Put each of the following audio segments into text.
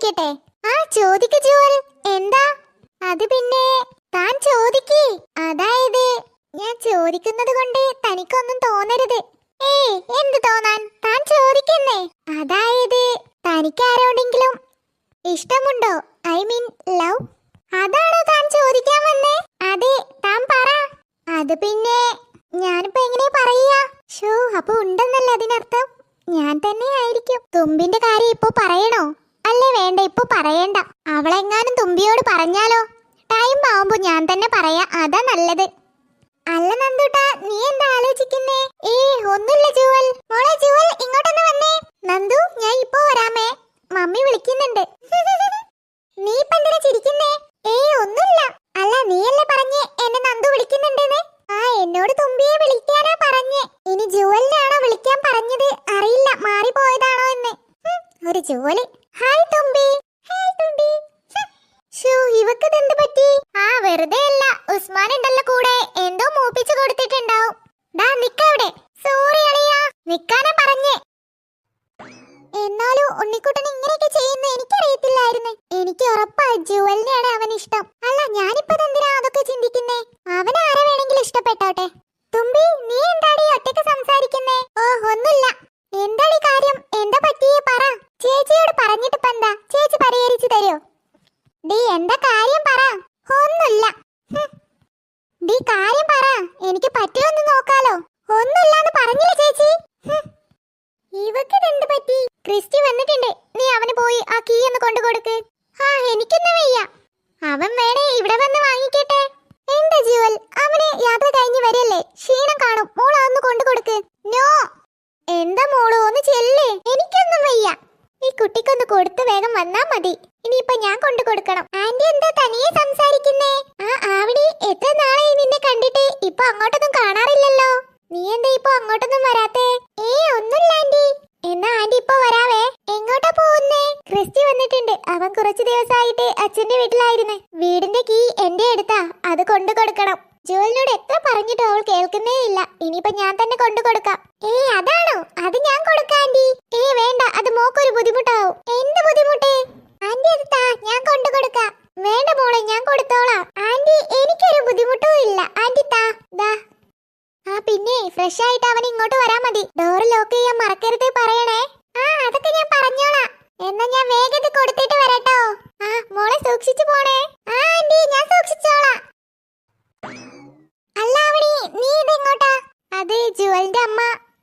ചോദിക്കട്ടെ? ആ ചോദിക്ക് ജുവൽ. എന്താ? അത് പിന്നെ താൻ ചോദിക്ക്. അതായത് ഞാൻ ചോദിക്കുന്നത് കൊണ്ട് തനിക്കൊന്നും തോന്നരുത്. ഏയ് എന്ത് തോന്നാൻ? താൻ ചോദിക്കുന്നേ. അതായത് തനിക്ക് ആരോടെങ്കിലും ഇഷ്ടമുണ്ടോ? I mean love? അതാണോ താൻ ചോദിക്കാൻ വന്നേ? അതെ താൻ പറ. അത് പിന്നെ ഞാനിപ്പോ എങ്ങനെ പറയാ ഷോ അപ്പൊ ഉണ്ടെന്നല്ലേ അതിനർത്ഥം? ഞാൻ തന്നെ ആയിരിക്കും. തുമ്പിന്റെ കാര്യം ഇപ്പോ പറയണോ? പറയണ്ട. അവളെങ്ങാനും തുമ്പിയോട് പറഞ്ഞാലോ? ടൈം ആവുമ്പോ ഞാൻ തന്നെ പറയാ. അതാ നല്ലത്. അല്ല നന്ദുട്ടാ നീ എന്താ ആലോചിക്കുന്നേ? ഏ ഒന്നുമില്ല ജുവൽ. മോളെ ജുവൽ ഇങ്ങോട്ടൊന്ന് വന്നേ. നന്ദു ഞാൻ ഇപ്പോ വരാമേ. മമ്മി വിളിക്കുന്നുണ്ട്. നീ ഇപ്പൊ ചിരിക്കുന്നേ? ഏ ഒന്നുമില്ല. അല്ല നീയല്ലേ പറഞ്ഞേ എന്നെ നന്ദു വിളിക്കുന്നുണ്ടെന്ന്? ആ എന്നോട് തുമ്പിയെ വിളിക്കാനാ പറഞ്ഞേ. ഇനി ജുവലിനാണോ വിളിക്കാൻ പറഞ്ഞത്? അറിയില്ല മാറിപ്പോയതാണോ എന്ന്. ഒരു ജുവൽ ഹായ് തുമ്പി ഹായ് തുമ്പി ഹും. ഷോ ഇവക്ക് എന്ത് പറ്റി ആ വെറുതെ അല്ല ഉസ്മാൻ ഉണ്ടല്ലോ കൂടെ. എന്തോ മൂപ്പിച്ചു കൊടുത്തിട്ടുണ്ടാവും. ഡാ നിക്കവിടെ സോറി അളിയ. നിക്കാനാ പറഞ്ഞേ. എന്നാലും ഉണ്ണിക്കുട്ടൻ ഇങ്ങനെയൊക്കെ ചെയ്യുന്ന എനിക്കറിയത്തില്ലായിരുന്നു. എനിക്ക് ഉറപ്പാ ജുവലിനെയാണ് അവൻ ഇഷ്ടം അല്ല ഞാനിപ്പോ എന്തിനാ അതൊക്കെ ചിന്തിക്കുന്നേ അവൻ ആരെ വേണമെങ്കിലും ഇഷ്ടപ്പെട്ടോട്ടെ തുമ്പി നീ എന്താടി ഒറ്റയ്ക്ക് സംസാരിക്കുന്നേ ഓ ഒന്നുമില്ല എന്താടി കാര്യം എന്താ പറ്റിയേ പറ ചേച്ചിയോട് പറഞ്ഞിട്ട് ഇപ്പൊ എന്താ ചേച്ചി പരിഹരിച്ചു തരോ ഡീ എന്താ കാര്യം പറ ഒന്നുമില്ല ഹും. ഡീ കാര്യം പറ. എനിക്ക് പറ്റിയൊന്ന് നോക്കാലോ. ഒന്നുമില്ലാന്ന് പറഞ്ഞില്ല ചേച്ചി. ഇവക്ക് എന്ത് പറ്റി? ക്രിസ്റ്റി വന്നിട്ടുണ്ട്. നീ അവന് പോയി ആ കീ ഒന്ന് കൊണ്ടു കൊടുക്ക് ആ എനിക്കൊന്നും വയ്യ. അവൻ വേണേ ഇവിടെ വന്ന് വാങ്ങിക്കട്ടെ എന്താ ജുവൽ അവന് യാത്ര കഴിഞ്ഞ് വരല്ലേ ക്ഷീണം കാണും മോൾ അതൊന്ന് കൊണ്ടു കൊടുക്ക് നോ എന്താ മോൾ ഒന്ന് ചെല്ല് എനിക്കൊന്നും വയ്യ ഈ കുട്ടിക്കൊന്ന് കൊടുത്ത് വേഗം വന്നാ മതി ഇനിയിപ്പൊ ഞാൻ കൊണ്ടു കൊടുക്കണം ആന്റി എന്താ തനിയെ സംസാരിക്കുന്നേ ആ ആവണി എത്ര നാളായി നിന്നെ കണ്ടിട്ട് ഇപ്പൊ അങ്ങോട്ടൊന്നും കാണാറില്ലല്ലോ. നീ എന്താ ഇപ്പൊ അങ്ങോട്ടൊന്നും വരാത്തേ? ഏ ഒന്നുമില്ല ആന്റി. എന്നാ ആന്റി ഇപ്പൊ വരാവേ. എങ്ങോട്ടാ പോകുന്നേ? ക്രിസ്റ്റി വന്നിട്ടുണ്ട്. അവൻ കുറച്ചു ദിവസമായിട്ട് അച്ഛന്റെ വീട്ടിലായിരുന്നു. വീടിന്റെ കീ എന്റെ അടുത്താ. അത് കൊണ്ടു കൊടുക്കണം. ജോലിനോട് എത്ര പറഞ്ഞിട്ടും അവൾ കേൾക്കുന്നേ ഇല്ല. ഇനിയിപ്പൊ ഞാൻ തന്നെ കൊണ്ടു കൊടുക്കാം. ഏ അതാണോ? അത് ഞാൻ കൊടുക്കാം ആന്റി. ഏ വേണ്ട. അത് മോക്കൊരു ബുദ്ധിമുട്ടാവും. എന്ത് ബുദ്ധിമുട്ടേ? ആന്റി അത് താ. ഞാൻ കൊണ്ടു കൊടുക്കാം. വേണ്ട മോളെ ഞാൻ കൊടുത്തോളാം. ആന്റി എനിക്കൊരു ബുദ്ധിമുട്ടും ഇല്ല. ആന്റി താ ദാ. ആ പിന്നെ ഫ്രഷ് ആയിട്ട് അവൻ ഇങ്ങോട്ട് വരാൻ മതി. ഡോർ ലോക്ക് ചെയ്യാൻ മറക്കരുത് പറയണേ. ആ അതൊക്കെ ഞാൻ പറഞ്ഞോളാം. എന്നാ ഞാൻ വേഗത്തിൽ കൊടുത്തിട്ട് വരട്ടോ. ആ മോളെ സൂക്ഷിച്ചു പോണേ. ആ ആന്റി ഞാൻ സൂക്ഷിച്ചോളാം. അല്ല അവിടെ നീ ഇതെങ്ങോട്ടാ അത് ജുവലിന്റെ അമ്മ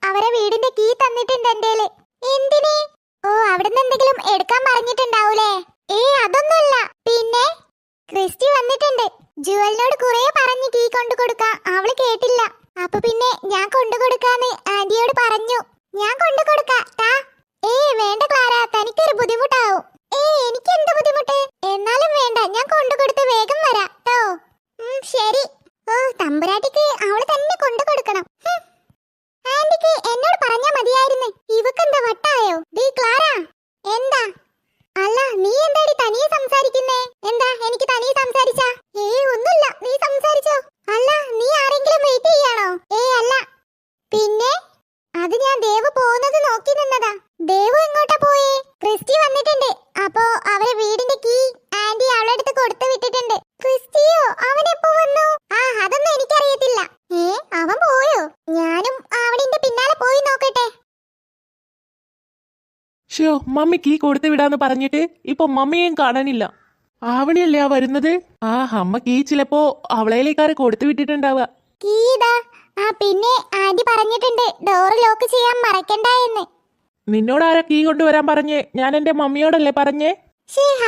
അവരെ വീടിന്റെ കീ തന്നിട്ടുണ്ട് എന്റെ എന്തിന്? ഓ അവിടുന്ന് എന്തെങ്കിലും എടുക്കാൻ പറഞ്ഞിട്ടുണ്ടാവൂലേ? ഏ അതൊന്നുമല്ല. പിന്നെ? ക്രിസ്റ്റി വന്നിട്ടുണ്ട്. ജുവലിനോട് കുറേ പറഞ്ഞു കീ കൊണ്ടു കൊടുക്കാം. അവൾ കേട്ടില്ല. അപ്പൊ പിന്നെ ഞാൻ കൊണ്ടു കൊടുക്കാന്ന് ആന്റിയോട് പറഞ്ഞു. ഞാൻ കൊണ്ടു കൊടുക്കാം ടാ ഏ വേണ്ട ക്ലാര തനിക്കൊരു ബുദ്ധിമുട്ടാവും. ഏ എനിക്ക് എന്ത് ബുദ്ധിമുട്ട്? എന്നാലും വേണ്ട ഞാൻ കൊണ്ടു കൊടുത്ത് വേഗം വരാം ട്ടോ. ശരി. ഓ തമ്പുരാട്ടിക്ക് അവൾ തന്നെ കൊണ്ടു കൊടുക്കണം. ആന്റിക്ക് എന്നോട് പറഞ്ഞാ മതിയായിരുന്നു ഇവക്കെന്താ വട്ടായോ ഡീ ക്ലാര എന്താ അല്ല നീ എന്താടി തനിയെ സംസാരിക്കുന്നേ എന്താ എനിക്ക് തനിയെ സംസാരിച്ചാ ഏ ഒന്നുമില്ല നീ സംസാരിച്ചോ അല്ല നീ ആരെങ്കിലും വെയിറ്റ് ചെയ്യാണോ ഏ അല്ല പിന്നെ അത് ഞാൻ ദേവ് പോകുന്നത് നോക്കി നിന്നതാ ദേവ് എങ്ങോട്ടാ പോയേ ക്രിസ്റ്റി വന്നിട്ടുണ്ട് അപ്പോ അവരെ വീടിന്റെ കീ ആന്റി അവളുടെ അടുത്ത് കൊടുത്തു വിട്ടിട്ടുണ്ട് ക്രിസ്റ്റിയോ അവൻ എപ്പോ വന്നു ആ അതൊന്നും എനിക്കറിയത്തില്ല ഏ അവൻ പോയോ ഞാനും അവളിന്റെ പിന്നാലെ പോയി നോക്കട്ടെ ഷോ മമ്മി കീ കൊടുത്തു വിടാന്ന് പറഞ്ഞിട്ട് ഇപ്പൊ മമ്മിയും കാണാനില്ല. ആവണിയല്ലേ ആ വരുന്നത്? ആ അമ്മ കീ ചിലപ്പോ അവളേലേക്കാരെ കൊടുത്തു വിട്ടിട്ടുണ്ടാവുക. കീതാ ആ പിന്നെ ആന്റി പറഞ്ഞിട്ടുണ്ട് ഡോർ ലോക്ക് ചെയ്യാൻ മറക്കണ്ട എന്ന്. നിന്നോട് ആരാ കീ കൊണ്ടുവരാൻ പറഞ്ഞേ? ഞാൻ എന്റെ മമ്മിയോടല്ലേ പറഞ്ഞേ?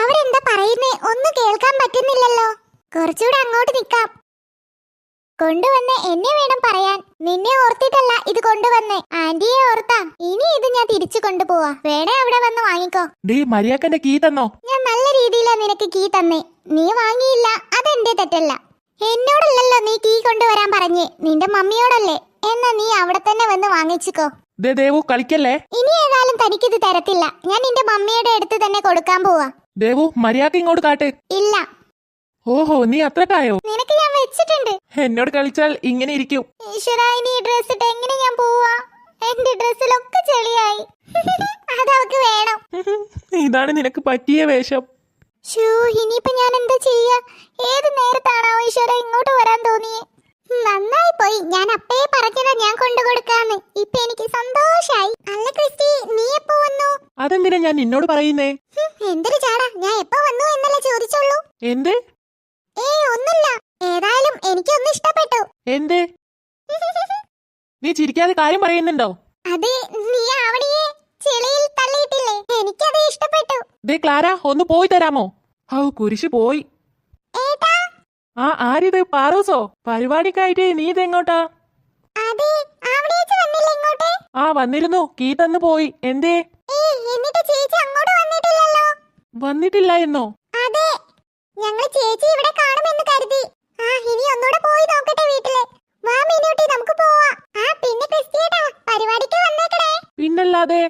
അവരെന്താ പറയുന്നേ? ഒന്നും കേൾക്കാൻ പറ്റുന്നില്ലല്ലോ. കുറച്ചുകൂടെ അങ്ങോട്ട് നിക്കാം കൊണ്ടുവന്ന് എന്നെ വേണം പറയാൻ. നിന്നെ ഓർത്തിട്ടല്ല ഇത് കൊണ്ടുവന്നേ. ആന്റിയെ ഓർത്താ. ഇനി ഇത് ഞാൻ തിരിച്ചു കൊണ്ടുപോവാ. വേണേ അവിടെ വന്ന് വാങ്ങിക്കോ. നീ മരിയാക്കന്റെ കീ തന്നോ? ഞാൻ നല്ല രീതിയിലാ നിനക്ക് കീ തന്നേ. നീ വാങ്ങിയില്ല അതെന്റെ തെറ്റല്ല. എന്നോടല്ലല്ലോ നീ കീ കൊണ്ടുവരാൻ പറഞ്ഞേ. നിന്റെ മമ്മിയോടല്ലേ. എന്നാ നീ അവിടെ തന്നെ വന്ന് വാങ്ങിച്ചുക്കോ. ദേവു കളിക്കല്ലേ? ഇനി ഏതായാലും തനിക്കിത് തരത്തില്ല. ഞാൻ നിന്റെ മമ്മിയുടെ അടുത്ത് തന്നെ കൊടുക്കാൻ പോവാ. ദേവു മര്യാദ ഇങ്ങോട്ട് കാട്ട്. ഇല്ല. ഓഹോ നീ അത്രക്കായോ നിനക്ക് ഞാൻ വെച്ചിട്ടുണ്ട്. എന്നോട് കളിച്ചാൽ ഇങ്ങനെ ഇരിക്കും. ഈശ്വര ഇനി ഡ്രസ് ഇട്ട് എങ്ങനെ ഞാൻ പോവാ? എന്റെ ഡ്രസ്സിലൊക്കെ ചെളിയായി. അതവക്ക് വേണം. ഇതാണ് നിനക്ക് പറ്റിയ വേഷം. ഷൂ ഇനിയിപ്പോ ഞാൻ എന്താ ചെയ്യാ? ഏത് നേരത്താണോ ഈശ്വര ഇങ്ങോട്ട് വരാൻ തോന്നിയേ? നന്നായി പോയി. ഞാൻ അപ്പേ പറഞ്ഞതാ ഞാൻ കൊണ്ടു കൊടുക്കാന്ന്. ഇപ്പൊ എനിക്ക് സന്തോഷായി. അല്ല ക്രിസ്റ്റി നീ എപ്പോ വന്നു? അതെന്തിനാ ഞാൻ നിന്നോട് പറയുന്നേ? എന്തൊരു ചാടാ. ഞാൻ എപ്പോ വന്നു എന്നല്ലേ ചോദിച്ചുള്ളൂ. എന്ത്? ഏയ് ഒന്നുമില്ല. ഏതായാലും എനിക്കൊന്ന് ഇഷ്ടപ്പെട്ടു. എന്ത്? നീ ചിരിക്കാതെ കാര്യം പറയുന്നുണ്ടോ? അത് നീ ആവണിയെ ചെളിയിൽ തള്ളിയിട്ടില്ലേ? എനിക്കത് ഇഷ്ടപ്പെട്ടു. ദേ ക്ലാര ഒന്ന് പോയി തരാമോ? ഔ കുരിശ് പോയി. ഏട്ടാ? ആ ആരിത്? പാറൂസോ? പരിപാടിക്കായിട്ട് നീ ഇതെങ്ങോട്ടാ അതെ ആവണിയേച്ച് വന്നില്ല ഇങ്ങോട്ട്? ആ വന്നിരുന്നു. കീ തന്നു പോയി. എന്തേ? എന്നിട്ട് ചേച്ചി അങ്ങോട്ട് വന്നിട്ടില്ലല്ലോ? വന്നിട്ടില്ല എന്നോ? ഞങ്ങൾ ചേച്ചി ഇവിടെ കാണുമെന്ന് കരുതി. ആ ഇനി ഒന്നുകൂടെ പോയി നോക്കട്ടെ വീട്ടിൽ. വാ മീനൂട്ടി നമുക്ക് പോവാ. ആ പിന്നെ ക്രിസ്റ്റിയേട്ടാ പരിപാടിക്ക് വന്നേക്കണേ പിന്നല്ലാതെ?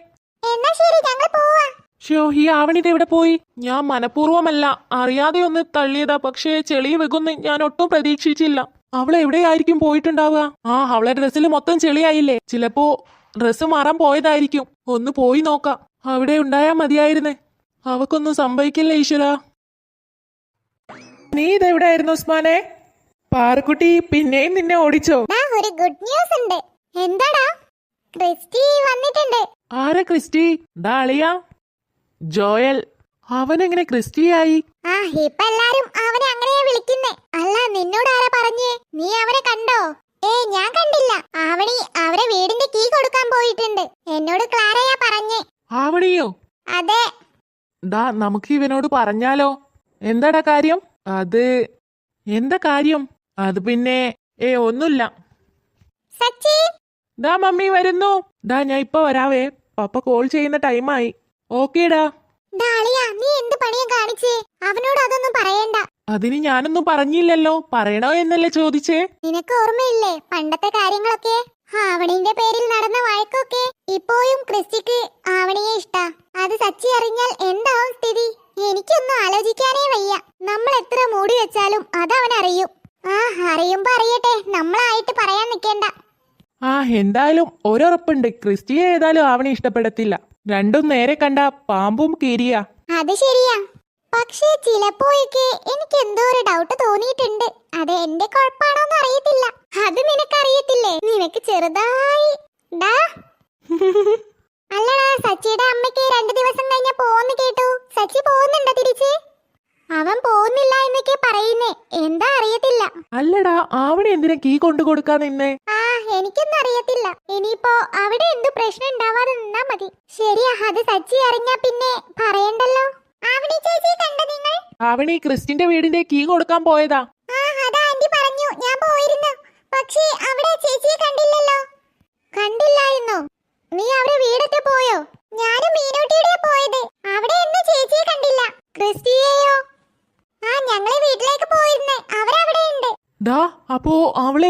എന്നാ ശരി ഞങ്ങൾ പോവാ. ഷോ ഈ ആവണിത് എവിടെ പോയി? ഞാൻ മനഃപൂർവമല്ല അറിയാതെ ഒന്ന് തള്ളിയതാ. പക്ഷേ ചെളി വെക്കുന്നു ഞാൻ ഒട്ടും പ്രതീക്ഷിച്ചില്ല. അവൾ എവിടെയായിരിക്കും പോയിട്ടുണ്ടാവുക? ആ അവളെ ഡ്രസ്സിൽ മൊത്തം ചെളിയായില്ലേ? ചിലപ്പോ ഡ്രസ്സ് മാറാൻ പോയതായിരിക്കും. ഒന്ന് പോയി നോക്കാം. അവിടെ ഉണ്ടായാ മതിയായിരുന്നേ. അവക്കൊന്നും സംഭവിക്കില്ല ഈശ്വര. നീ ഇതെവിടെയായിരുന്നു ഉസ്മാനെ? പാറക്കുട്ടി പിന്നെയും നിന്നെ ഓടിച്ചോ. ഒരു ഗുഡ് ന്യൂസ് ഉണ്ട്. എന്താടാ? ക്രിസ്റ്റി വന്നിട്ടുണ്ട്. ആരാ ക്രിസ്റ്റി? ദാളിയ ജോയൽ. അവനെങ്ങനെ ക്രിസ്റ്റിയായി? ആ ഇപ്പൊ എല്ലാരും അവനെ അങ്ങനെയാ വിളിക്കുന്നേ. അല്ല നിന്നോട് ആരാ പറഞ്ഞേ? നീ അവനെ കണ്ടോ? ഏ ഞാൻ കണ്ടില്ല. ആവണി അവരെ വീടിന്റെ കീ കൊടുക്കാൻ പോയിട്ടുണ്ട്. എന്നോട് ക്ലാരയാ പറഞ്ഞേ. ആവണിയോ? അതെ. ദാ നമുക്ക് ഇവനോട് പറഞ്ഞാലോ. എന്താടാ കാര്യം? അത് എന്താ കാര്യം? അത് പിന്നെ ഏ ഒന്നുമില്ല. ദാ മമ്മി വരുന്നു. ദാ ഞാൻ ഇപ്പൊ വരാവേ. പപ്പ കോൾ ചെയ്യുന്ന ടൈമായി ഓക്കേടാ അവനോട് അതൊന്നും പറയണ്ട. അതിന് ഞാനൊന്നും പറഞ്ഞില്ലല്ലോ. പറയണോ എന്നല്ലേ ചോദിച്ചേ? നിനക്ക് ഓർമ്മയില്ലേ പണ്ടത്തെ കാര്യങ്ങളൊക്കെ? ആവണിന്റെ പേരിൽ നടന്ന വഴക്കൊക്കെ ഇപ്പോഴും ക്രിസ്റ്റിക്ക് ആവണിയെ ഇഷ്ടാ. അത് സച്ചി അറിഞ്ഞാൽ എന്താവും സ്ഥിതി? എനിക്കൊന്നും ആലോചിക്കാനേ വയ്യ. നമ്മൾ എത്ര മൂടി വെച്ചാലും അത് അവൻ അറിയും. ആ അറിയുമ്പോ അറിയട്ടെ നമ്മളായിട്ട് പറയാൻ നിൽക്കേണ്ട. ആ എന്തായാലും ഒരുറപ്പുണ്ട്. ക്രിസ്റ്റിയെ ഏതായാലും അവനെ ഇഷ്ടപ്പെടത്തില്ല. രണ്ടും നേരെ കണ്ട പാമ്പും കീരിയ. അത് ശരിയാ. പക്ഷേ ചിലപ്പോഴൊക്കെ എനിക്ക് എന്തോ ഒരു ഡൗട്ട് തോന്നിയിട്ടുണ്ട്. അത് എന്റെ കുഴപ്പമാണോന്ന് അറിയത്തില്ല. അത് നിനക്കറിയത്തില്ലേ? നിനക്ക് ചെറുതായി. ഡാ. അല്ലടാ സച്ചിയുടെ അമ്മയ്ക്ക് രണ്ടു ദിവസം കഴിഞ്ഞ പോന്ന് കേട്ടു. സച്ചി പോകുന്നുണ്ടോ തിരിച്ച്? അവൻ പോകുന്നില്ല എന്നൊക്കെ പറയുന്നേ. എന്താ അറിയത്തില്ല. അല്ലടാ ആവണി എന്തിനാ കീ കൊണ്ടു കൊടുക്കാൻ നിന്നേ? ആ എനിക്കൊന്നും അറിയത്തില്ല. ഇനിയിപ്പോ അവിടെ എന്തു പ്രശ്നം ഉണ്ടാവാതെ നിന്നാ മതി. ശരിയാ അത് സച്ചി അറിഞ്ഞാ പിന്നെ പറയണ്ടല്ലോ. ആവണി ചേച്ചി കണ്ട നിങ്ങൾ? ആവണി ക്രിസ്റ്റിന്റെ വീടിന്റെ കീ കൊടുക്കാൻ പോയതാ. ആ അതാ ആന്റി പറഞ്ഞു. ഞാൻ പോയിരുന്നു. പക്ഷേ അവിടെ ചേച്ചിയെ കണ്ടില്ലല്ലോ. കണ്ടില്ലായിരുന്നോ? നീ അവരെ വീടൊക്കെ പോയോ? ഞാനും മീനൂട്ടിയുടെ പോയത് അവിടെ ഒന്നും ചേച്ചിയെ കണ്ടില്ല ക്രിസ്റ്റിയെയോ ആ ഞങ്ങളെ വീട്ടിലേക്ക് പോയിരുന്നേ അവരവിടെ ഉണ്ട് ദാ അപ്പോ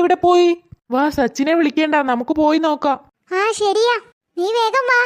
അവളെവിടെ പോയി? വാ സച്ചിനെ വിളിക്കേണ്ട. നമുക്ക് പോയി നോക്കാം. ആ ശരിയാ. നീ വേഗം വാ.